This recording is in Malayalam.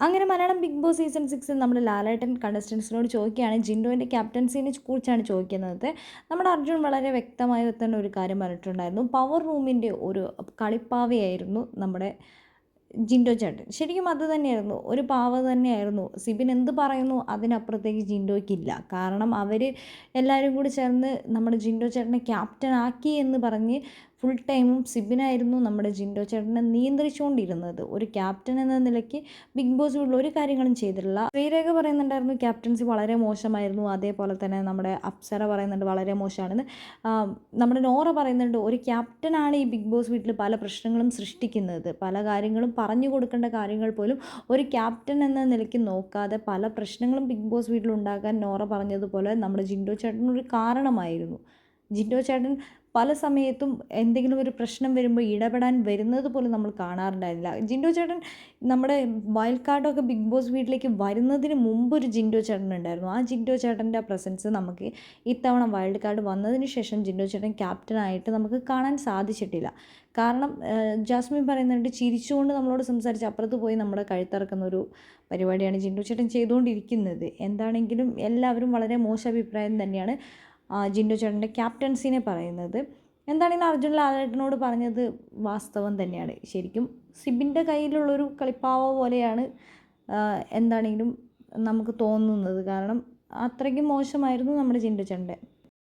അങ്ങനെ മലയാളം ബിഗ് ബോസ് സീസൺ സിക്സിൽ നമ്മൾ ലാലേട്ടൻ കണ്ടസ്റ്റൻസിനോട് ചോദിക്കുകയാണ്. ജിൻഡോന്റെ ക്യാപ്റ്റൻസിനെ കുറിച്ചാണ് ചോദിക്കുന്നത്. നമ്മുടെ അർജുൻ വളരെ വ്യക്തമായി തന്നെ ഒരു കാര്യം പറഞ്ഞിട്ടുണ്ടായിരുന്നു. പവർ റൂമിന്റെ ഒരു കളിപ്പാവയായിരുന്നു നമ്മുടെ ജിൻഡോ ചേട്ടൻ. ശരിക്കും അത് തന്നെയായിരുന്നു. ഒരു പാവ തന്നെയായിരുന്നു. സിബിൻ എന്ത് പറയുന്നു അതിനപ്പുറത്തേക്ക് ജിൻഡോയ്ക്കില്ല. കാരണം അവർ എല്ലാവരും കൂടി ചേർന്ന് നമ്മുടെ ജിൻഡോ ചേട്ടനെ ക്യാപ്റ്റൻ ആക്കി എന്ന് പറഞ്ഞ് ഫുൾ ടൈമും സിബിനായിരുന്നു നമ്മുടെ ജിൻഡോ ചേട്ടനെ നിയന്ത്രിച്ചുകൊണ്ടിരുന്നത്. ഒരു ക്യാപ്റ്റൻ എന്ന നിലയ്ക്ക് ബിഗ് ബോസ് വീട്ടിൽ ഒരു കാര്യങ്ങളും ചെയ്തിട്ടില്ല. ശ്രീരേഖ പറയുന്നുണ്ടായിരുന്നു ക്യാപ്റ്റൻസി വളരെ മോശമായിരുന്നു. അതേപോലെ തന്നെ നമ്മുടെ അപ്സര പറയുന്നുണ്ട് വളരെ മോശമാണെന്ന്. നമ്മുടെ നോറ പറയുന്നുണ്ട് ഒരു ക്യാപ്റ്റനാണ് ഈ ബിഗ് ബോസ് വീട്ടിൽ പല പ്രശ്നങ്ങളും സൃഷ്ടിക്കുന്നത്. പല കാര്യങ്ങളും പറഞ്ഞു കൊടുക്കേണ്ട കാര്യങ്ങൾ പോലും ഒരു ക്യാപ്റ്റൻ എന്ന നിലയ്ക്ക് നോക്കാതെ പല പ്രശ്നങ്ങളും ബിഗ് ബോസ് വീട്ടിൽ ഉണ്ടാക്കാൻ നോറ പറഞ്ഞതുപോലെ നമ്മുടെ ജിൻഡോ ചേട്ടനൊരു കാരണമായിരുന്നു. ജിൻഡോ ചേട്ടൻ പല സമയത്തും എന്തെങ്കിലും ഒരു പ്രശ്നം വരുമ്പോൾ ഇടപെടാൻ വരുന്നത് പോലും നമ്മൾ കാണാറുണ്ടായിരുന്നില്ല. ജിൻഡോ ചേട്ടൻ നമ്മുടെ വൈൽഡ് കാർഡൊക്കെ ബിഗ് ബോസ് വീട്ടിലേക്ക് വരുന്നതിന് മുമ്പ് ഒരു ജിൻഡോ ചേട്ടൻ ഉണ്ടായിരുന്നു. ആ ജിൻഡോ ചേട്ടന്റെ പ്രസൻസ് നമുക്ക് ഇത്തവണ വൈൽഡ് കാർഡ് വന്നതിന് ശേഷം ജിൻഡോ ചേട്ടൻ ക്യാപ്റ്റനായിട്ട് നമുക്ക് കാണാൻ സാധിച്ചിട്ടില്ല. കാരണം ജാസ്മിൻ പറയുന്നുണ്ട് ചിരിച്ചുകൊണ്ട് നമ്മളോട് സംസാരിച്ച് അപ്പുറത്ത് പോയി നമ്മുടെ കഴുത്തിറക്കുന്ന ഒരു പരിപാടിയാണ് ജിൻഡോ ചേട്ടൻ ചെയ്തുകൊണ്ടിരിക്കുന്നത്. എന്താണെങ്കിലും എല്ലാവരും വളരെ മോശം അഭിപ്രായം തന്നെയാണ്. ജിൻഡോ ചേട്ടന്റെ ക്യാപ്റ്റൻസിനെ പറയുന്നത്. എന്താണെങ്കിലും അർജുൻ ലാലേട്ടനോട് പറഞ്ഞത്? വാസ്തവം തന്നെയാണ്. ശരിക്കും സിബിന്റെ കയ്യിലുള്ളൊരു കളിപ്പാവ പോലെയാണ് എന്താണെങ്കിലും നമുക്ക് തോന്നുന്നത്. കാരണം അത്രയ്ക്കും മോശമായിരുന്നു നമ്മുടെ ജിൻഡോ ചേട്ടന്റെ